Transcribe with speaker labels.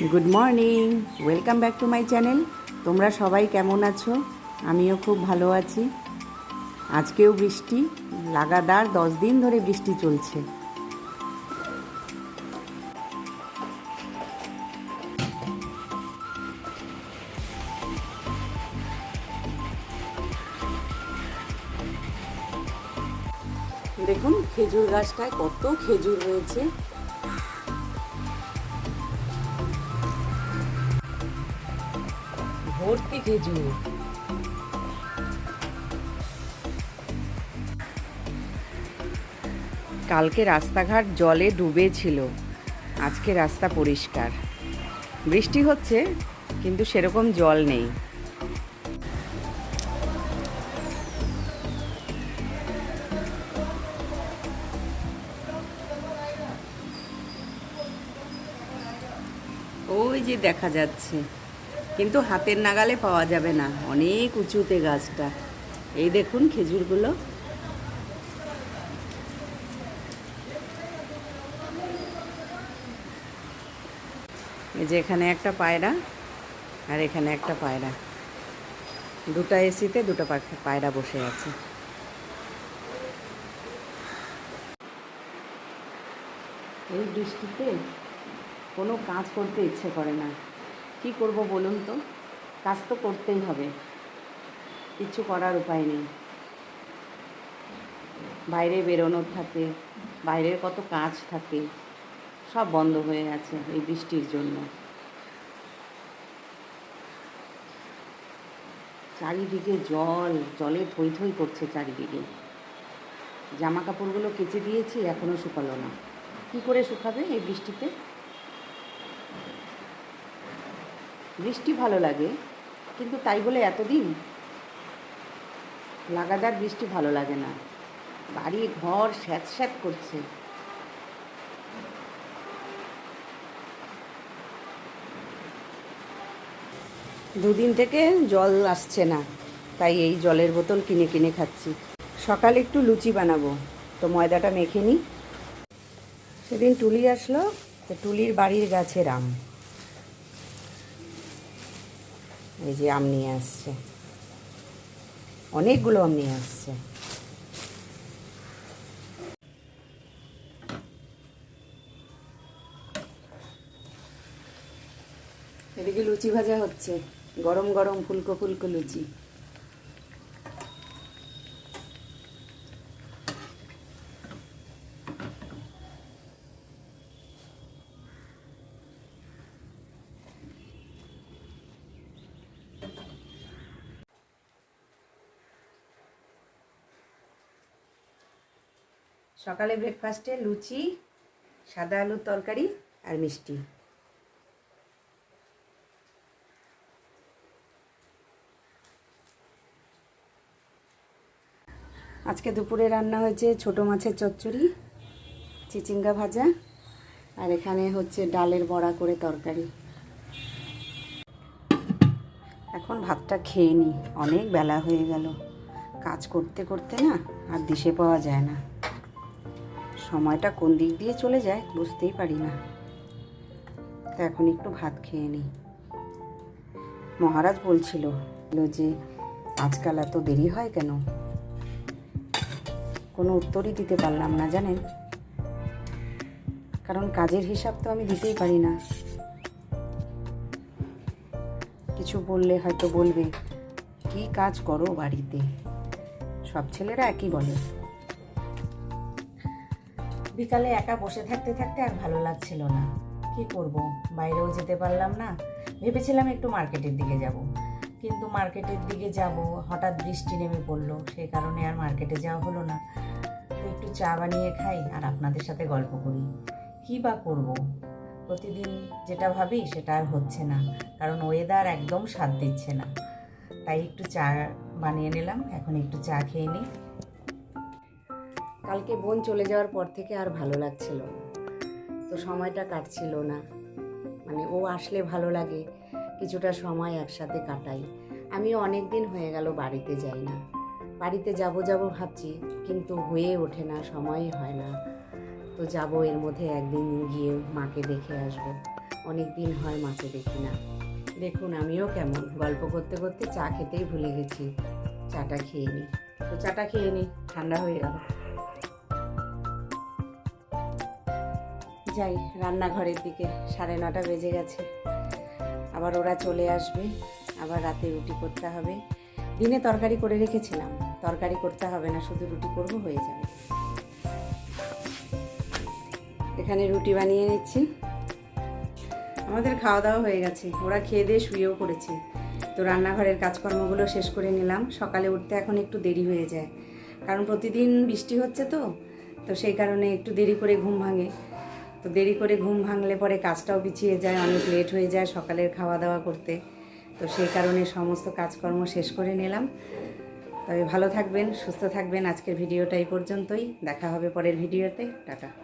Speaker 1: Good morning welcome back to my channel তোমরা সবাই কেমন আছো? আমিও খুব ভালো আছি। আজকেও বৃষ্টি। লাগাতার দশ দিন ধরে বৃষ্টি চলছে। দেখুন, খেজুর গাছটায় কত খেজুর রয়েছে। ভর্তি খেজুর। কালকে রাস্তাঘাট জলে ডুবে ছিল আজকে রাস্তা পরিষ্কার। বৃষ্টি হচ্ছে, কিন্তু সেরকম জল নেই। ওই যে দেখা যাচ্ছে। কিন্তু হাতের নাগালে পাওয়া যাবে না। অনেক উঁচুতে গাছটা। এই দেখুন খেজুরগুলো। এই যে এখানে একটা পায়রা আর এখানে একটা পায়রা। দুটা এসিতে দুটো পায়রা বসে আছে। এই বৃষ্টিতে কোনো কাজ করতে ইচ্ছে করে না। কি করব বলুন তো? কাজ তো করতেই হবে। কিছু করার উপায় নেই। বাইরে বেরোনোর থাকে, বাইরের কত কাজ থাকে, সব বন্ধ হয়ে আছে এই বৃষ্টির জন্য। চারিদিকে জল, জলে থই থই করছে চারিদিকে। জামা কাপড়গুলো কেচে দিয়েছি এখনও শুকালো না। কি করে শুকাবে এই বৃষ্টিতে? বৃষ্টি ভালো লাগে, কিন্তু তাই বলে এতদিন লাগাতার বৃষ্টি ভালো লাগে না। বাড়ি ঘর স্যাঁত স্যাঁত করছে। দুদিন থেকে জল আসছে না, তাই এই জলের বোতল কিনে কিনে খাচ্ছি। সকালে একটু লুচি বানাবো, তো ময়দাটা মেখে নিই সেদিন টুলি আসলো, তো টুলির বাড়ির গাছের আম। এই যে আম নিয়ে আসছে। অনেকগুলো আম নিয়ে আসছে। এদিকে লুচি ভাজা হচ্ছে। গরম গরম ফুলকো ফুলকো লুচি। সকালে ব্রেকফাস্টে লুচি, সাদা আলুর তরকারি আর মিষ্টি। আজকে দুপুরে রান্না হয়েছে ছোট মাছের চচ্চড়ি, চিচিঙ্গা ভাজা, আর এখানে হচ্ছে ডালের বড়া করে তরকারি। এখন ভাতটা খেয়ে নিই অনেক বেলা হয়ে গেল। কাজ করতে করতে না আর দিশে পাওয়া যায় না। সময়টা কোন দিক দিয়ে চলে যায় বুঝতেই পারি না। তো এখন একটু ভাত খেয়ে নিই। মহারাজ বলছিল যে, আজকাল এত দেরি হয় কেন? কোনো উত্তরই দিতে পারলাম না, জানেন? কারণ কাজের হিসাব তো আমি দিতেই পারি না। কিছু বললে হয়তো বলবে, কি কাজ করো বাড়িতে? সব ছেলেরা একই বলে। বিকালে একা বসে থাকতে থাকতে আর ভালো লাগছিল না। কি করব? বাইরেও যেতে পারলাম না। ভেবেছিলাম একটু মার্কেটের দিকে যাব। কিন্তু মার্কেটের দিকে যাব, হঠাৎ বৃষ্টি নেমে পড়ল। সেই কারণে আর মার্কেটে যাওয়া হলো না। একটু চা বানিয়ে খাই আর আপনাদের সাথে গল্প করি। কী বা করব? প্রতিদিন যেটা ভাবি সেটা আর হচ্ছে না। কারণ ওয়েদার একদম সাথ দিচ্ছে না। তাই একটু চা বানিয়ে নিলাম। এখন একটু চা খেয়ে নিই। কালকে বোন চলে যাওয়ার পর থেকে আর ভালো লাগছিল তো সময়টা কাটছিল না। মানে ও আসলে ভালো লাগে, কিছুটা সময় একসাথে কাটাই। আমিও অনেক দিন হয়ে গেল বাড়িতে যাই না। বাড়িতে যাব যাব ভাবছি, কিন্তু হয়ে ওঠে না, সময়ই হয় না। তো যাব এর মধ্যে একদিন গিয়ে মাকে দেখে আসব। অনেক দিন হয় মাকে দেখি না। দেখুন আমিও কেমন। গল্প করতে করতে চা খেতেই ভুলে গেছি। চাটা খেয়ে নিই তো চাটা খেয়ে নিই ঠান্ডা হয়ে গেল। যাই রান্নাঘরের দিকে, সাড়ে নটা বেজে গেছে। আবার ওরা চলে আসবে, আবার রাতে রুটি করতে হবে। দিনে তরকারি করে রেখেছিলাম, তরকারি করতে হবে না, শুধু রুটি করব, হয়ে যাবে। এখানে রুটি বানিয়ে নিচ্ছি। আমাদের খাওয়া দাওয়া হয়ে গেছে, ওরা খেয়ে দিয়ে শুয়েও পড়েছে। তো রান্নাঘরের কাজকর্মগুলো শেষ করে নিলাম, সকালে উঠতে এখন একটু দেরি হয়ে যায়। কারণ প্রতিদিন বৃষ্টি হচ্ছে তো তো সেই কারণে একটু দেরি করে ঘুম ভাঙে। তো দেরি করে ঘুম ভাঙলে পরে কাজটাও পিছিয়ে যায়, অনেক লেট হয়ে যায় সকালের খাওয়া দাওয়া করতে। তো সেই কারণে সমস্ত কাজকর্ম শেষ করে নিলাম। তবে ভালো থাকবেন, সুস্থ থাকবেন। আজকের ভিডিওটা এই পর্যন্তই। দেখা হবে পরের ভিডিওতে। টাটা।